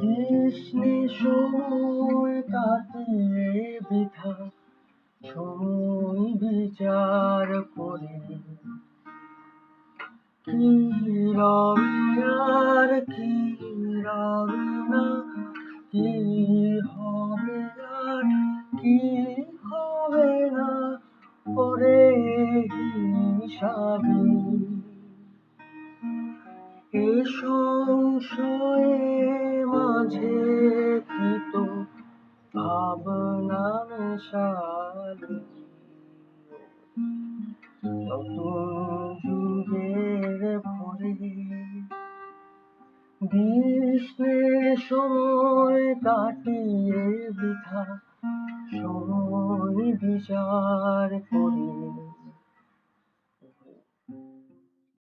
কৃষ্ণে সময় কাটিয়ে বৃথা সময় বিচার করে। কি রবে কি রবে না, কি হবে আর কি হবে না, পরে হিসাবে। এ সংশয়ে মাঝে কি তো ভাবনা নতুন যুগের ভরে সময় কাটিয়ে বৃথা সময় বিচার করে